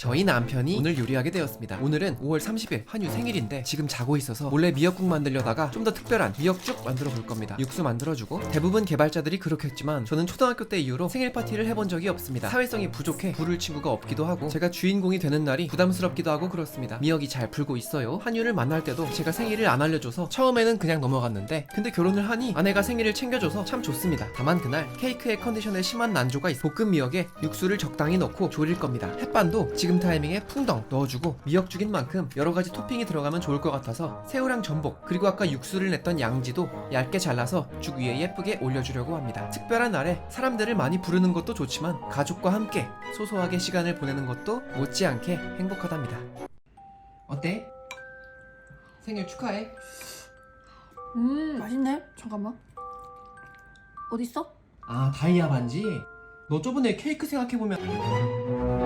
저희 남편이 오늘 요리하게 되었습니다. 오늘은 5월 30일 한유 생일인데 지금 자고 있어서 몰래 미역국 만들려다가 좀 더 특별한 미역죽 만들어 볼 겁니다. 육수 만들어주고 대부분 개발자들이 그렇게 했지만 저는 초등학교 때 이후로 생일 파티를 해본 적이 없습니다. 사회성이 부족해 부를 친구가 없기도 하고 제가 주인공이 되는 날이 부담스럽기도 하고 그렇습니다. 미역이 잘 불고 있어요. 한유를 만날 때도 제가 생일을 안 알려줘서 처음에는 그냥 넘어갔는데 근데 결혼을 하니 아내가 생일을 챙겨줘서 참 좋습니다. 다만 그날 케이크의 컨디션에 심한 난조가 있어 볶음 미역에 육수를 적당히 넣고 졸일 겁니다. 햇반도 지금 타이밍에 풍덩 넣어주고 미역죽인 만큼 여러 가지 토핑이 들어가면 좋을 것 같아서 새우랑 전복 그리고 아까 육수를 냈던 양지도 얇게 잘라서 죽 위에 예쁘게 올려주려고 합니다. 특별한 날에 사람들을 많이 부르는 것도 좋지만 가족과 함께 소소하게 시간을 보내는 것도 못지않게 행복하답니다. 어때? 생일 축하해. 음 맛있네 잠깐만 어딨어? 아 다이아 반지? 너 저번에 케이크 생각해보면